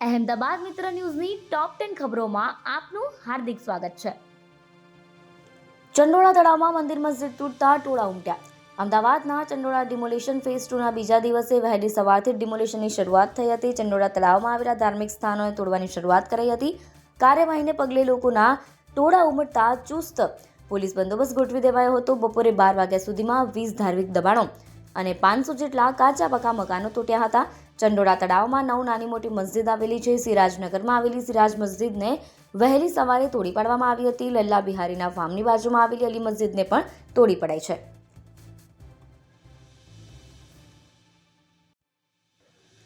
અહેમદાબાદ મિત્ર ન્યૂઝની top ten ખબરોમાં આપનું હાર્દિક સ્વાગત છે. ચંડોળા તળાવમાં મંદિર મસ્જિદ તૂટતા ટોળા ઉમટ્યા. અમદાવાદના ચંડોળા ડિમોલેશન ફેઝ ટુના બીજા દિવસે વહેલી સવારથી ડિમોલિશનની શરૂઆત થઈ હતી. ચંડોળા તળાવમાં આવેલા ધાર્મિક સ્થાનોને તોડવાની શરૂઆત કરાઈ હતી. કાર્યવાહીને પગલે લોકોના ટોળા ઉમટતા ચુસ્ત પોલીસ બંદોબસ્ત ગોઠવી દેવાયો હતો. બપોરે બાર વાગ્યા સુધીમાં વીસ ધાર્મિક દબાણો અને પાંચસો જેટલા કાચા પાકા મકાનો તૂટ્યા હતા. ચંડોળા તળાવમાં નવ નાની મોટી મસ્જિદ આવેલી છે. સિરાજનગરમાં આવેલી સિરાજ મસ્જિદને વહેલી સવારે તોડી પાડવામાં આવી હતી. લલ્લા બિહારીના ફાર્મની બાજુમાં આવેલી અલી મસ્જિદને પણ તોડી પડાઈ છે.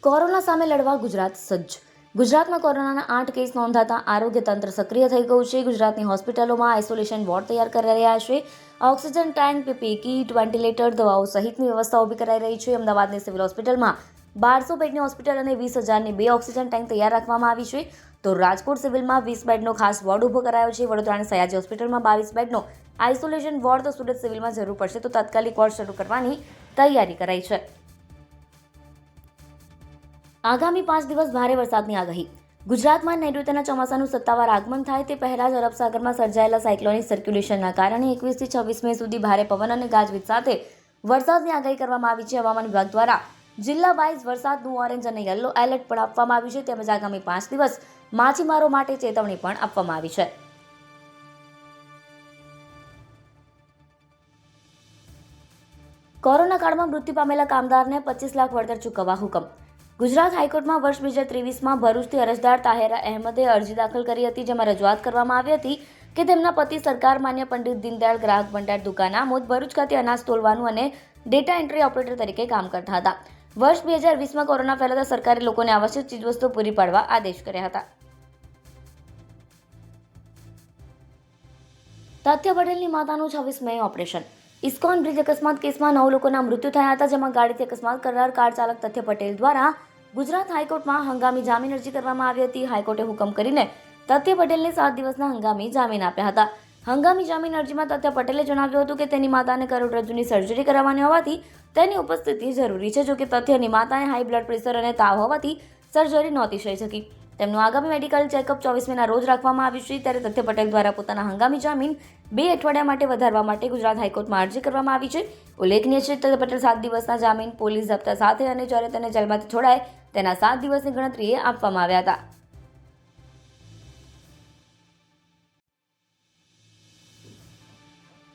કોરોના સામે લડવા ગુજરાત સજ્જ. ગુજરાતમાં કોરોનાના આઠ કેસ નોંધાતા આરોગ્ય તંત્ર સક્રિય થઈ ગયું છે. ગુજરાતની હોસ્પિટલોમાં આઇસોલેશન વોર્ડ તૈયાર કરી રહ્યા છે. Oxygen tank PPE kit, ventilator, દવાઓ સહિતની વ્યવસ્થા ઊભી કરાઈ રહી છે. અમદાવાદની સિવિલ હોસ્પિટલમાં બારસો બેડની હોસ્પિટલ અને વીસ હજારની બે ઓક્સિજન ટેન્ક તૈયાર રાખવામાં આવી છે. તો રાજકોટ સિવિલમાં વીસ બેડનો ખાસ વોર્ડ ઊભો કરાયો છે. વડોદરાની સયાજી હોસ્પિટલમાં બાવીસ બેડનો આઇસોલેશન વોર્ડ તો સુરત સિવિલમાં જરૂર પડશે. તો તાત્કાલિક વોર્ડ શરૂ કરવાની તૈયારી કરાઈ છે. આગામી પાંચ દિવસ ભારે વરસાદની આગાહી. ગુજરાતમાં નૈઋત્યના ચોમાસાનું સત્તાવાર આગમન થાય તે પહેલા જ અરબ સાગરમાં સર્જાયેલા સાયક્લોનિક સર્ક્યુલેશનના કારણે એકવીસથી છવ્વીસ મે સુધી ભારે પવન અને ગાજવીજ સાથે વરસાદની આગાહી કરવામાં આવી છે. હવામાન વિભાગ દ્વારા જિલ્લા વાઇઝ વરસાદનું ઓરેન્જ અને યલો એલર્ટ પણ આપવામાં આવ્યું છે. તેમજ આગામી પાંચ દિવસ માછીમારો માટે ચેતવણી પણ આપવામાં આવી છે. કોરોના કાળમાં મૃત્યુ પામેલા કામદારને પચીસ લાખ વળતર ચૂકવવા હુકમ. ગુજરાત હાઈકોર્ટમાં વર્ષ બે હજાર ત્રેવીસમાં ભરૂચથી અરજદાર તાહેરા અહેમદે અરજી દાખલ કરી હતી, જેમાં રજૂઆત કરવામાં આવી હતી કે તેમના પતિ સરકાર માન્ય પંડિત દીનદયાળ ગ્રાહક ભંડાર દુકાન આમોદ ભરૂચ ખાતે અનાજ તોલવાનું અને ડેટા એન્ટ્રી ઓપરેટર તરીકે કામ કરતા હતા. વર્ષ બે હજાર વીસમાં કોરોના ફેલાતા સરકારે લોકોને આવશ્યક ચીજવસ્તુઓ પૂરી પાડવા આદેશ કર્યા હતા. તથ્ય પટેલની માતાનું છવ્વીસ મે ઓપરેશન. ઇસ્કોન બ્રિજ અકસ્માત કેસમાં નવ લોકોના મૃત્યુ થયા હતા, જેમાં ગાડીથી અકસ્માત કરનાર કાર ચાલક તથ્ય પટેલ દ્વારા ગુજરાત હાઈકોર્ટમાં હંગામી જામીન અરજી કરવામાં આવી હતી. હાઈકોર્ટે હુકમ કરીને તથ્ય પટેલને સાત દિવસના હંગામી જામીન આપ્યા હતા. હંગામી જામીન અરજીમાં તથ્ય પટેલે જણાવ્યું હતું કે તેની માતાને કરોડરજ્જુની સર્જરી કરાવવાની હોવાથી તેની ઉપસ્થિતિ જરૂરી છે, જોકે તથ્યની માતાને હાઈ બ્લડ પ્રેશર અને તાવ હોવાથી સર્જરી નહોતી થઈ શકી. તેમનું આગામી મેડિકલ ચેકઅપ ચોવીસ મેના રોજ રાખવામાં આવ્યું છે. ત્યારે તથ્ય પટેલ દ્વારા પોતાના હંગામી જામીન બે અઠવાડિયા માટે વધારવા માટે ગુજરાત હાઈકોર્ટમાં અરજી કરવામાં આવી છે. ઉલ્લેખનીય છે, તથ્ય પટેલ સાત દિવસના જામીન પોલીસ જપ્તા સાથે અને જ્યારે તેને જેલમાંથી છોડાય, તેના સાત દિવસની ગણતરીએ આપવામાં આવ્યા હતા.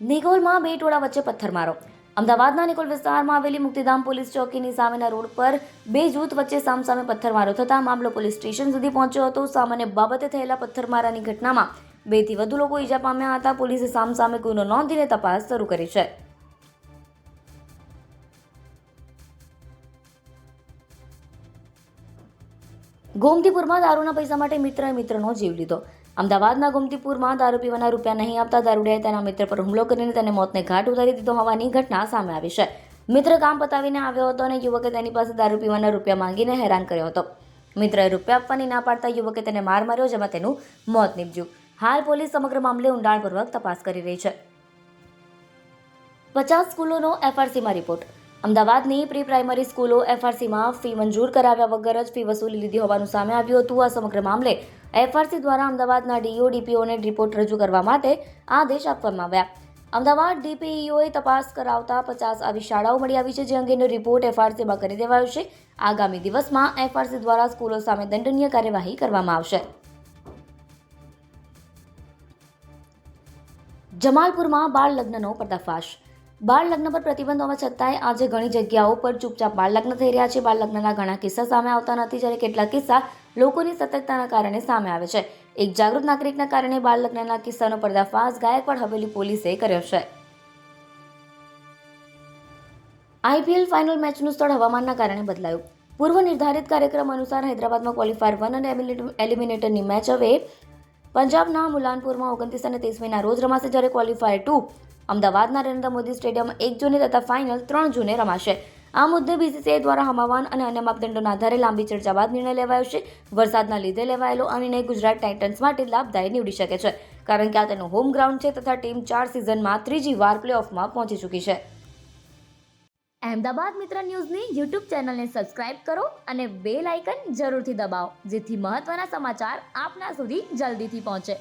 નિકોલમાં બે ટોળા વચ્ચે પથ્થરમારો. અમદાવાદના નિકોલ વિસ્તારમાં આવેલી મુક્તિધામ પોલીસ ચોકીની સામેના રોડ પર બે જૂથ વચ્ચે સામસામે પથ્થરમારો થતાં મામલો પોલીસ સ્ટેશન સુધી પહોંચ્યો હતો. સામાન્ય બાબતે થયેલા પથ્થરમારાની ઘટનામાં બેથી વધુ લોકો ઈજા પામ્યા હતા. પોલીસે સામસામે ગુનો નોંધીને તપાસ શરૂ કરી છે. ગોમતીપુરમાં દારૂના પૈસા માટે મિત્રએ મિત્રનો જીવ લીધો. અમદાવાદના ગોમતીપુરમાં દારૂ પીવાના રૂપિયા નહીં આપતા દારૂડિયાએ તેના મિત્ર પર હુમલો કરીને તેને મોતને ઘાટ ઉતારી દીધો હોવાની ઘટના સામે આવી છે. મિત્ર કામ પતાવીને આવ્યો હતો અને યુવકે તેની પાસે દારૂ પીવાના રૂપિયા માંગીને હેરાન કર્યો હતો. મિત્રએ રૂપિયા આપવાની ના પાડતા યુવકે તેને માર માર્યો, જેમાં તેનું મોત નીપજ્યું. હાલ પોલીસ સમગ્ર મામલે ઊંડાણપૂર્વક તપાસ કરી રહી છે. પચાસ સ્કૂલોનો એફઆરસીમાં રિપોર્ટ. અમદાવાદની પ્રી પ્રાઇમરી સ્કૂલો એફઆરસીમાં ફી મંજૂર કરાવ્યા વગર જ ફી વસૂલી લીધી હોવાનું સામે આવ્યું હતું. આ સમગ્ર મામલે એફઆરસી દ્વારા અમદાવાદના ડીઓડીપીઓને રિપોર્ટ રજૂ કરવા માટે આદેશ આપવામાં આવ્યા. અમદાવાદ ડીપીઈઓએ તપાસ કરાવતા પચાસ આવી શાળાઓ મળી આવી છે, જે અંગેનો રિપોર્ટ એફઆરસીમાં કરી દેવાયો છે. આગામી દિવસમાં એફઆરસી દ્વારા સ્કૂલો સામે દંડનીય કાર્યવાહી કરવામાં આવશે. જમાલપુરમાં બાળ લગ્નનો પર્દાફાશ. બાળ લગ્ન પર પ્રતિબંધ હોવા છતાંય આજે ઘણી જગ્યાઓ પર ચૂપચાપ બાળ લગ્ન થઈ રહ્યા છે. બાળ લગ્નના ઘણા કિસ્સા સામે આવતા નથી, જ્યારે કેટલાક કિસ્સા લોકોની સતર્કતાના કારણે સામે આવે છે. એક જાગૃત નાગરિકના કારણે બાળ લગ્નના કિસ્સાનો પર્દાફાશ ગાયકવાડ હવેલી પોલીસે કર્યો છે. આઈપીએલ ફાઇનલ મેચનું સ્થળ હવામાનના કારણે બદલાયું. પૂર્વ નિર્ધારિત કાર્યક્રમ અનુસાર હૈદરાબાદમાં ક્વોલિફાયર વન અને એલિમિનેટરની મેચ હવે પંજાબના મુલાનપુરમાં ઓગણત્રીસ અને ત્રીસ મેના રોજ રમાશે જ્યારે ક્વોલિફાયર ટુ અમદાવાદના નરેન્દ્ર મોદી સ્ટેડિયમ એક જૂને તથા ફાઇનલ ત્રણ જૂને રમાશે. આ મુદ્દે બીસીસીઆઈ દ્વારા હવામાન અને અન્ય માપદંડોના આધારે લાંબી ચર્ચા બાદ નિર્ણય લેવાયો છે. વરસાદના લીધે લેવાયેલો આ નિર્ણય ગુજરાત ટાઇટન્સ માટે લાભદાયી નીવડી શકે છે, કારણ કે આ તેનું હોમ ગ્રાઉન્ડ છે તથા ટીમ ચાર સિઝનમાં ત્રીજી વાર પ્લેઓફમાં પહોંચી ચૂકી છે. અહેમદાબાદ મિત્ર ન્યૂઝની યુટ્યુબ ચેનલને સબસ્ક્રાઇબ કરો અને બેલ આઇકન જરૂરથી દબાવો, જેથી મહત્ત્વના સમાચાર આપના સુધી જલ્દીથી પહોંચે.